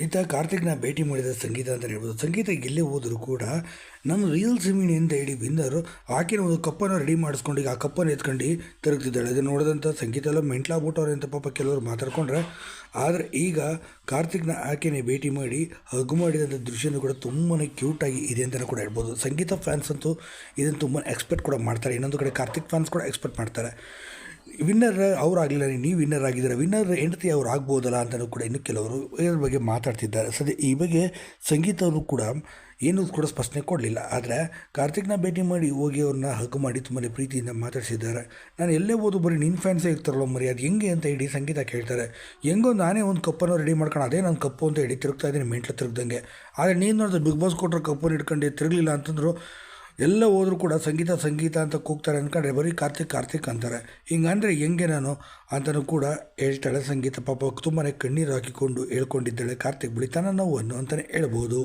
ಈತ ಕಾರ್ತಿಕ್ನ ಭೇಟಿ ಮಾಡಿದ ಸಂಗೀತ ಅಂತ ಹೇಳ್ಬೋದು. ಸಂಗೀತ ಎಲ್ಲೇ ಹೋದರೂ ಕೂಡ ನಮ್ಮ ರಿಯಲ್ ಅಂತ ಹೇಳಿ ಬಿಂದರು ಆಕಿನ ಒಂದು ಕಪ್ಪನ್ನು ರೆಡಿ ಮಾಡಿಸ್ಕೊಂಡು ಆ ಕಪ್ಪನ್ನು ಎತ್ಕೊಂಡು ತಿರುಗ್ತಿದ್ದಾಳೆ. ಅದನ್ನು ನೋಡಿದಂಥ ಸಂಗೀತ ಎಲ್ಲ ಮೆಂಟ್ಲಾಗ್ಬಿಟ್ಟವ್ರೆ ಅಂತ ಪಾಪ ಕೆಲವರು ಮಾತಾಡ್ಕೊಂಡ್ರೆ. ಆದರೆ ಈಗ ಕಾರ್ತಿಕ್ನ ಆಕೆನೇ ಭೇಟಿ ಮಾಡಿ ಹಗ್ಗು ಮಾಡಿದಂಥ ದೃಶ್ಯನೂ ಕೂಡ ತುಂಬಾ ಕ್ಯೂಟಾಗಿ ಇದೆ ಅಂತಲೂ ಕೂಡ ಹೇಳ್ಬೋದು. ಸಂಗೀತ ಫ್ಯಾನ್ಸ್ ಅಂತೂ ಇದನ್ನು ತುಂಬ ಎಕ್ಸ್ಪೆಕ್ಟ್ ಕೂಡ ಮಾಡ್ತಾರೆ. ಇನ್ನೊಂದು ಕಡೆ ಕಾರ್ತಿಕ್ ಫ್ಯಾನ್ಸ್ ಕೂಡ ಎಕ್ಸ್ಪೆಕ್ಟ್ ಮಾಡ್ತಾರೆ. ವಿನ್ನರ್ ಅವ್ರು ಆಗಲಿಲ್ಲ ನೀವು ವಿನ್ನರ್ ಆಗಿದ್ದೀರಾ? ವಿನ್ನರ್ ಹೆಂಡತಿ ಅವ್ರು ಆಗ್ಬೋದಲ್ಲ ಅಂತಲೂ ಕೂಡ ಇನ್ನು ಕೆಲವರು ಇದ್ರ ಬಗ್ಗೆ ಮಾತಾಡ್ತಿದ್ದಾರೆ. ಸದ್ಯ ಈ ಬಗ್ಗೆ ಸಂಗೀತವರು ಕೂಡ ಏನೂ ಕೂಡ ಸ್ಪಷ್ಟನೆ ಕೊಡಲಿಲ್ಲ. ಆದರೆ ಕಾರ್ತಿಕ್ನ ಭೇಟಿ ಮಾಡಿ ಹೋಗಿ ಅವ್ರನ್ನ ಹಕ್ಕು ಮಾಡಿ ತುಂಬಾ ಪ್ರೀತಿಯಿಂದ ಮಾತಾಡಿಸಿದ್ದಾರೆ. ನಾನು ಎಲ್ಲೇ ಹೋದು ಬರೀ ನಿನ್ನ ಫ್ಯಾನ್ಸೇ ಇರ್ತಾರಲ್ಲ ಮರಿ, ಅದು ಹೆಂಗೆ ಅಂತ ಹೇಳಿ ಸಂಗೀತ ಕೇಳ್ತಾರೆ. ಹೆಂಗೋ ನಾನೇ ಒಂದು ಕಪ್ಪನ್ನು ರೆಡಿ ಮಾಡ್ಕೊಂಡು ಅದೇ ನನ್ನ ಕಪ್ಪು ಅಂತ ಹೇಳಿ ತಿರುಗ್ತಾ ಇದ್ದೀನಿ, ಮೆಂಟ್ಲು ತಿರುಗ್ದಂಗೆ. ಆದರೆ ನೀನು ನೋಡಿದ್ರೆ ಬಿಗ್ ಬಾಸ್ ಕೊಟ್ಟರು ಕಪ್ಪನ್ನು ಇಟ್ಕೊಂಡು ತಿರುಗಲಿಲ್ಲ ಅಂತಂದ್ರು ಎಲ್ಲ ಹೋದರೂ ಕೂಡ ಸಂಗೀತ ಸಂಗೀತ ಅಂತ ಕೂಗ್ತಾರೆ ಅಂದ್ಕೊಂಡ್ರೆ ಬರೀ ಕಾರ್ತಿಕ್ ಕಾರ್ತಿಕ್ ಅಂತಾರೆ. ಹಿಂಗಂದರೆ ಹೆಂಗೆ ನಾನು ಅಂತಲೂ ಕೂಡ ಹೇಳ್ತಾಳೆ ಸಂಗೀತ ಪಾಪ ತುಂಬಾ ಕಣ್ಣೀರು ಹಾಕಿಕೊಂಡು ಹೇಳ್ಕೊಂಡಿದ್ದಾಳೆ, ಕಾರ್ತಿಕ್ ಬಿಳಿತನ ತನ್ನ ನೋವನ್ನು ಅಂತಲೇ ಹೇಳ್ಬೋದು.